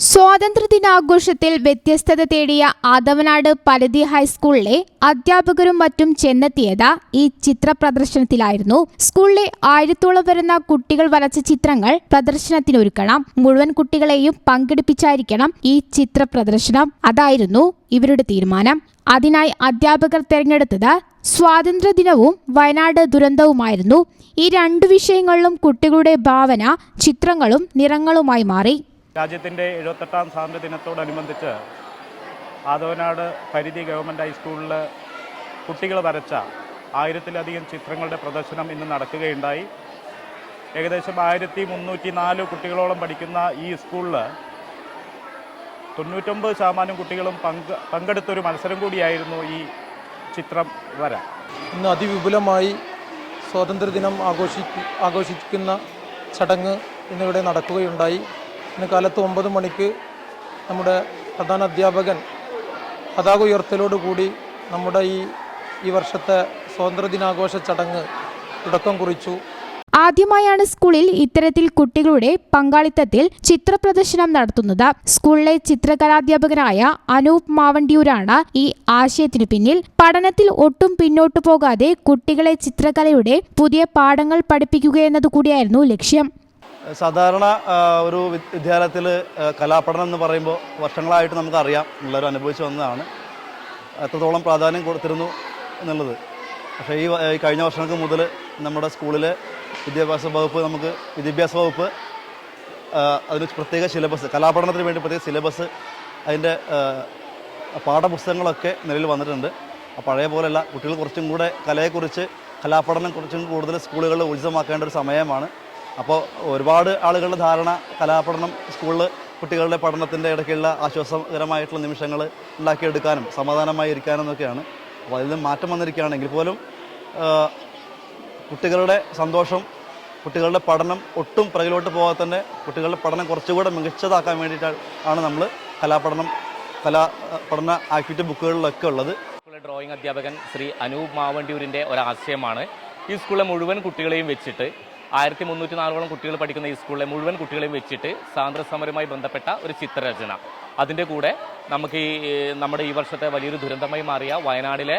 സ്വാതന്ത്ര്യദിനാഘോഷത്തിൽ വ്യത്യസ്തത തേടിയ ആദവനാട് പരതി ഹൈസ്കൂളിലെ അധ്യാപകരും മറ്റും ചെന്നെത്തിയത് ഈ ചിത്ര പ്രദർശനത്തിലായിരുന്നു സ്കൂളിലെ ആയിരത്തോളം വരുന്ന കുട്ടികൾ വരച്ച ചിത്രങ്ങൾ പ്രദർശനത്തിനൊരുക്കണം. മുഴുവൻ കുട്ടികളെയും പങ്കെടുപ്പിച്ചായിരിക്കണം ഈ ചിത്ര പ്രദർശനം അതായിരുന്നു ഇവരുടെ തീരുമാനം. അതിനായി അധ്യാപകർ തെരഞ്ഞെടുത്തത് സ്വാതന്ത്ര്യദിനവും വയനാട് ദുരന്തവുമായിരുന്നു. ഈ രണ്ടു വിഷയങ്ങളിലും കുട്ടികളുടെ ഭാവന ചിത്രങ്ങളും നിറങ്ങളുമായി മാറി. രാജ്യത്തിന്റെ എഴുപത്തെട്ടാം സ്വാതന്ത്ര്യ ദിനത്തോടനുബന്ധിച്ച് ആദവനാട് പരിധി ഗവൺമെന്റ് ഹൈസ്കൂളിൽ കുട്ടികൾ വരച്ച ആയിരത്തിലധികം ചിത്രങ്ങളുടെ പ്രദർശനം ഇന്ന് നടക്കുകയുണ്ടായി. ഏകദേശം ആയിരത്തി മുന്നൂറ്റി നാല് കുട്ടികളോളം പഠിക്കുന്ന ഈ സ്കൂളിൽ തൊണ്ണൂറ്റൊമ്പത് ശതമാനം കുട്ടികളും പങ്ക് പങ്കെടുത്തൊരു മത്സരം കൂടിയായിരുന്നു ഈ ചിത്രം വര. ഇന്ന് അതിവിപുലമായി സ്വാതന്ത്ര്യദിനം ആഘോഷി ആഘോഷിക്കുന്ന ചടങ്ങ് ഇന്നിവിടെ നടക്കുകയുണ്ടായി. ഇന്ന് കാലത്ത് ഒമ്പത് മണിക്ക് നമ്മുടെ പ്രധാന അധ്യാപകൻ പതാക ഉയർത്തലോടുകൂടി നമ്മുടെ ഈ ഈ വർഷത്തെ സ്വാതന്ത്ര്യദിനാഘോഷ ചടങ്ങ് തുടക്കം കുറിച്ചു. ആദ്യമായാണ് സ്കൂളിൽ ഇത്തരത്തിൽ കുട്ടികളുടെ പങ്കാളിത്തത്തിൽ ചിത്രപ്രദർശനം നടത്തുന്നത്. സ്കൂളിലെ ചിത്രകലാധ്യാപകനായ അനൂപ് മാവണ്ടിയൂരാണ് ഈ ആശയത്തിന് പിന്നിൽ. പഠനത്തിൽ ഒട്ടും പിന്നോട്ടു പോകാതെ കുട്ടികളെ ചിത്രകലയുടെ പുതിയ പാഠങ്ങൾ പഠിപ്പിക്കുക എന്നതുകൂടിയായിരുന്നു ലക്ഷ്യം. സാധാരണ ഒരു വിദ്യാലയത്തിൽ കലാപഠനം എന്ന് പറയുമ്പോൾ വർഷങ്ങളായിട്ട് നമുക്കറിയാം. എല്ലാവരും അനുഭവിച്ചു വന്നതാണ്. എത്രത്തോളം പ്രാധാന്യം കൊടുത്തിരുന്നു എന്നുള്ളത്. പക്ഷേ ഈ കഴിഞ്ഞ വർഷങ്ങൾക്ക് മുതൽ നമ്മുടെ സ്കൂളിലെ വിദ്യാഭ്യാസ വകുപ്പ് നമുക്ക് വിദ്യാഭ്യാസ വകുപ്പ് അതിന് പ്രത്യേക സിലബസ് കലാപഠനത്തിന് വേണ്ടി പ്രത്യേക സിലബസ് അതിന്റെ പാഠപുസ്തകങ്ങളൊക്കെ നിലവിൽ വന്നിട്ടുണ്ട്. പഴയ പോലെയല്ല. കുട്ടികൾ കുറച്ചും കൂടെ കലയെക്കുറിച്ച് കലാപഠനം കുറച്ചും കൂടുതൽ സ്കൂളുകളിൽ ഊർജിതമാക്കേണ്ട ഒരു സമയമാണ്. അപ്പോൾ ഒരുപാട് ആളുകളുടെ ധാരണ കലാപഠനം സ്കൂളിൽ കുട്ടികളുടെ പഠനത്തിന്റെ ഇടയ്ക്കുള്ള ആശ്വാസകരമായിട്ടുള്ള നിമിഷങ്ങൾ ഉണ്ടാക്കിയെടുക്കാനും സമാധാനമായി ഇരിക്കാനും എന്നൊക്കെയാണ് അപ്പോൾ അതിൽ നിന്ന് മാറ്റം വന്നിരിക്കുകയാണെങ്കിൽ പോലും കുട്ടികളുടെ സന്തോഷം കുട്ടികളുടെ പഠനം ഒട്ടും പിറകിലോട്ട് പോകാതെ തന്നെ കുട്ടികളുടെ പഠനം കുറച്ചുകൂടെ മികച്ചതാക്കാൻ വേണ്ടിയിട്ടാണ് ആണ് നമ്മൾ കലാപഠനം കലാ പഠന ആക്ടിവിറ്റി ബുക്കുകളിലൊക്കെ ഉള്ളത്. ഡ്രോയിങ് അധ്യാപകൻ ശ്രീ അനൂപ് മാവണ്ടിയൂരിന്റെ ഒരാശയമാണ്. ഈ സ്കൂളിലെ മുഴുവൻ കുട്ടികളെയും വെച്ചിട്ട് ആയിരത്തി മുന്നൂറ്റി നാലോളം കുട്ടികൾ പഠിക്കുന്ന ഈ സ്കൂളിലെ മുഴുവൻ കുട്ടികളെയും വെച്ചിട്ട് സ്വാതന്ത്ര്യ സമരവുമായി ബന്ധപ്പെട്ട ഒരു ചിത്രരചന. അതിന്റെ കൂടെ നമുക്ക് ഈ നമ്മുടെ ഈ വർഷത്തെ വലിയൊരു ദുരന്തമായി മാറിയ വയനാടിലെ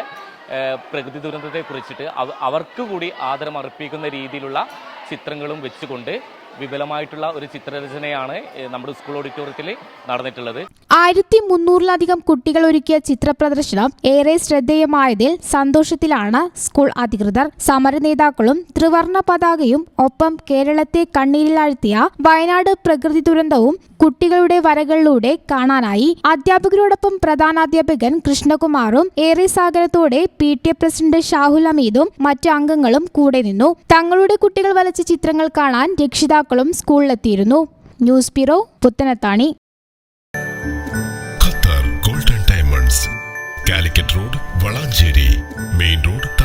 പ്രകൃതി ദുരന്തത്തെ കുറിച്ചിട്ട് അവർക്ക് കൂടി ആദരം അർപ്പിക്കുന്ന രീതിയിലുള്ള ചിത്രങ്ങളും വെച്ചുകൊണ്ട് വിപുലമായിട്ടുള്ള ഒരു ചിത്രരചനയാണ് നമ്മുടെ സ്കൂൾ ഓഡിറ്റോറിയത്തിൽ നടന്നിട്ടുള്ളത്. ആയിരത്തി മുന്നൂറിലധികം കുട്ടികൾ ഒരുക്കിയ ചിത്രപ്രദർശനം ഏറെ ശ്രദ്ധേയമായതിൽ സന്തോഷത്തിലാണ് സ്കൂൾ അധികൃതർ. സമര നേതാക്കളും ത്രിവർണ പതാകയും ഒപ്പം കേരളത്തെ കണ്ണീരിലാഴ്ത്തിയ വയനാട് പ്രകൃതി ദുരന്തവും കുട്ടികളുടെ വരകളിലൂടെ കാണാനായി. അധ്യാപകരോടൊപ്പം പ്രധാനാധ്യാപകൻ കൃഷ്ണകുമാറും ഏറെ സാഗരത്തോടെ P T A president Shahul അമീദും മറ്റു അംഗങ്ങളും കൂടെ നിന്നു. തങ്ങളുടെ കുട്ടികൾ വരച്ച ചിത്രങ്ങൾ കാണാൻ രക്ഷിതാക്കളും സ്കൂളിലെത്തിയിരുന്നു. News bureau Puthanathani. Qatar golden diamonds. Calicut road Valanchery. Main road